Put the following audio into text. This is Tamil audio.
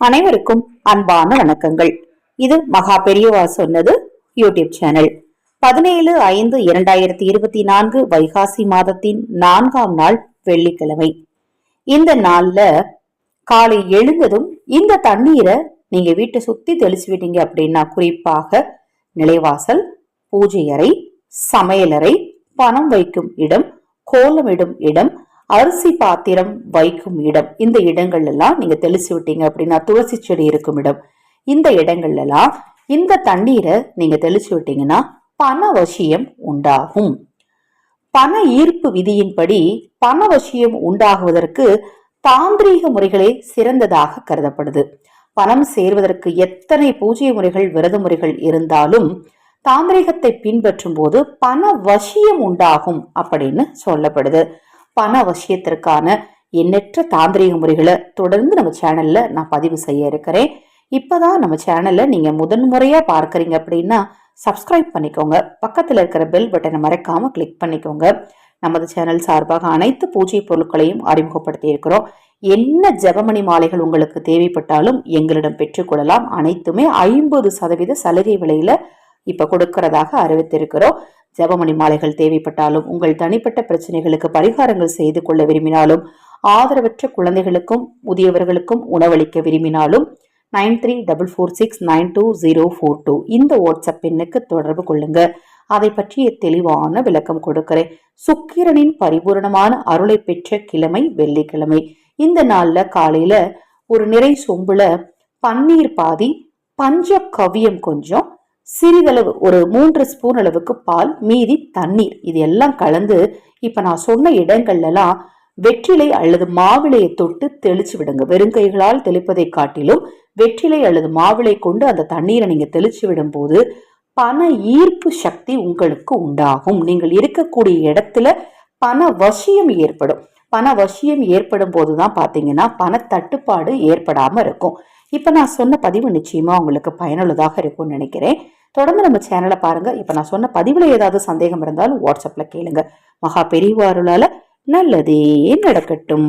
அனைவருக்கும் அன்பான வணக்கங்கள். இது மகா பெரியவா சொன்னது யூடியூப் சேனல். பதினேழு ஐந்து இரண்டாயிரத்தி இருபத்தி நான்கு வைகாசி மாதத்தின் நான்காம் நாள் வெள்ளிக்கிழமை. இந்த நாள்ல காலை எழுந்ததும் இந்த தண்ணீரை நீங்க வீட்டை சுத்தி தெளிச்சு விட்டீங்க அப்படின்னா குறிப்பாக நிலைவாசல் பூஜை அறை சமையலறை பணம் வைக்கும் இடம் கோலமிடும் இடம் அரிசி பாத்திரம் வைக்கும் இடம். இந்த இடங்கள்ல எல்லாம் நீங்க தெளிச்சு விட்டீங்க அப்படின்னா துளசி செடி இருக்கும் இடம். இந்த இடங்கள்ல எல்லாம் இந்த தண்ணீரை நீங்க தெளிச்சு விட்டீங்கன்னா பணவசியம் உண்டாகும். பண ஈர்ப்பு விதியின்படி பணவசியம் உண்டாகுவதற்கு தாந்திரீக முறைகளே சிறந்ததாக கருதப்படுது. பணம் சேர்வதற்கு எத்தனை பூஜை முறைகள் விரத முறைகள் இருந்தாலும் தாந்திரிகத்தை பின்பற்றும் போது பண வசியம் உண்டாகும் அப்படின்னு சொல்லப்படுது. பண அவசியத்திற்கான எண்ணற்ற தாந்திரிக முறைகளை தொடர்ந்து நம்ம சேனல்ல நான் பதிவு செய்ய இருக்கிறேன். இப்பதான் நம்ம சேனல்ல நீங்க முதன்முறையா பார்க்கறீங்க அப்படின்னா சப்ஸ்கிரைப் பண்ணிக்கோங்க. பக்கத்துல இருக்கிற பெல் பட்டனை மறக்காம கிளிக் பண்ணிக்கோங்க. நமது சேனல் சார்பாக அனைத்து பூஜை பொருட்களையும் அறிமுகப்படுத்தி இருக்கிறோம். என்ன ஜபமணி மாலைகள் உங்களுக்கு தேவைப்பட்டாலும் எங்களிடம் பெற்றுக்கொள்ளலாம் அனைத்துமே ஐம்பது சதவீத சலுகை விலையில இப்போ கொடுக்கறதாக அறிவித்திருக்கிறோம். ஜபமணி மாலைகள் தேவைப்பட்டாலும் உங்கள் தனிப்பட்ட பிரச்சனைகளுக்கு பரிகாரங்கள் செய்து கொள்ள விரும்பினாலும் ஆதரவற்ற குழந்தைகளுக்கும் முதியவர்களுக்கும் உணவளிக்க விரும்பினாலும் nine three double four six nine two zero four two இந்த வாட்ஸ்அப் எண்ணுக்கு தொடர்பு கொள்ளுங்க. அதை பற்றிய தெளிவான விளக்கம் கொடுக்கிறேன். சுக்கிரனின் பரிபூரணமான அருளை பெற்ற கிழமை வெள்ளிக்கிழமை. இந்த நாள்ல காலையில ஒரு நிறை சொம்புல பன்னீர் பாதி பஞ்ச கவியம் கொஞ்சம் சிறிதளவு ஒரு மூன்று ஸ்பூன் அளவுக்கு பால் மீதி தண்ணீர். இது எல்லாம் கலந்து இப்ப நான் சொன்ன இடங்கள்லாம் வெற்றிலை அல்லது மாவிளையை தொட்டு தெளிச்சு விடுங்க. வெறுங்கைகளால் தெளிப்பதை காட்டிலும் வெற்றிலை அல்லது மாவிளை கொண்டு அந்த தண்ணீரை நீங்க தெளிச்சு விடும்போது பண ஈர்ப்பு சக்தி உங்களுக்கு உண்டாகும். நீங்கள் இருக்கக்கூடிய இடத்துல பண வசியம் ஏற்படும். பண வசியம் ஏற்படும் போதுதான் பாத்தீங்கன்னா பண தட்டுப்பாடு ஏற்படாம இருக்கும். இப்ப நான் சொன்ன பதிவு நிச்சயமா உங்களுக்கு பயனுள்ளதாக இருக்கும்னு நினைக்கிறேன். தொடர்ந்து நம்ம சேனலை பாருங்க. இப்ப நான் சொன்ன பதிவுல ஏதாவது சந்தேகம் இருந்தாலும் வாட்ஸ்அப்ல கேளுங்க. மகா பெரியவாருளால நல்லதே நடக்கட்டும்.